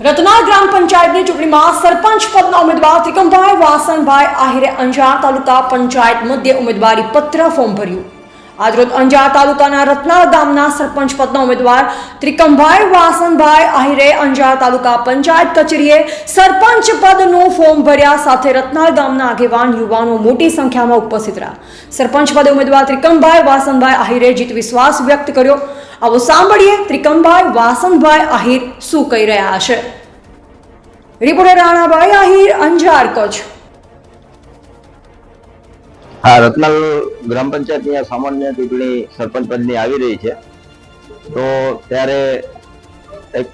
રતનાળ ગ્રામ પંચાયતની ચૂંટણીમાં સરપંચ પદના ઉમેદવાર ત્રિકમભાઈ વાસણભાઈ આહિરે અંજાર તાલુકા પંચાયત મધ્યે ઉમેદવારી પત્ર ફોર્મ ભર્યું. આજરોજ અંજાર તાલુકાના રતનાળ ગામના સરપંચ પદના ઉમેદવાર ત્રિકમભાઈ વાસણભાઈ આહિરે અંજાર તાલુકા પંચાયત કચેરીએ સરપંચ પદનું ફોર્મ ભર્યા સાથે રતનાળ ગામના આગેવાન યુવાનો મોટી સંખ્યામાં ઉપસ્થિત રહ્યા. સરપંચ પદે ઉમેદવાર ત્રિકમભાઈ વાસણભાઈ આહિરે જીત વિશ્વાસ વ્યક્ત કર્યો. આવો સાંભળીએ ત્રિકમભાઈ વાસણભાઈ આહિર શું કહી રહ્યા છે. રિપોર્ટર રાણાભાઈ આહિર, અંજાર કચ્છ. હા રતનાલ ગ્રામ પંચાયતની આ સામાન્ય ચૂંટણી સરપંચ પદની આવી રહી છે. તો ત્યારે એક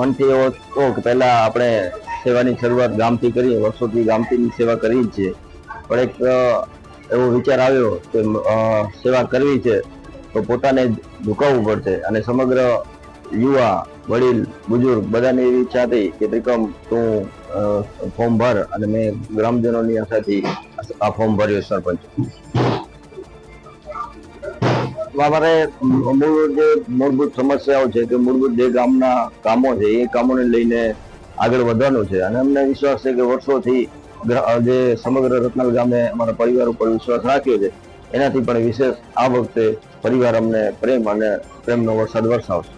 મનથી એવો હતો કે પહેલા આપણે સેવાની શરૂઆત ગામથી કરીએ, વર્ષોથી ગામથી સેવા કરી જ છે પણ એક એવો વિચાર આવ્યો કે સેવા કરવી છે. તો પોતાને ઝુકાવવું પડશે. અને સમગ્ર યુવા, વડીલ બુજુર્ગ બધાની એવી ઈચ્છા હતી કે ત્રિકમ તું ફોર્મ ભર અને મેં ગ્રામજનોની આશાથી આ ફોર્મ ભર્યું સરપંચ. અમારે મૂળ જે મૂળભૂત સમસ્યાઓ છે કે મૂળભૂત જે ગામના કામો છે એ કામોને લઈને આગળ વધવાનું છે. અને અમને વિશ્વાસ છે કે વર્ષોથી જે સમગ્ર રત્નાલ ગામે અમારા પરિવાર ઉપર વિશ્વાસ રાખ્યો છે. એનાથી પણ વિશેષ આ વખતે પરિવાર અમને પ્રેમ અને પ્રેમનો વરસાદ વરસાવશે.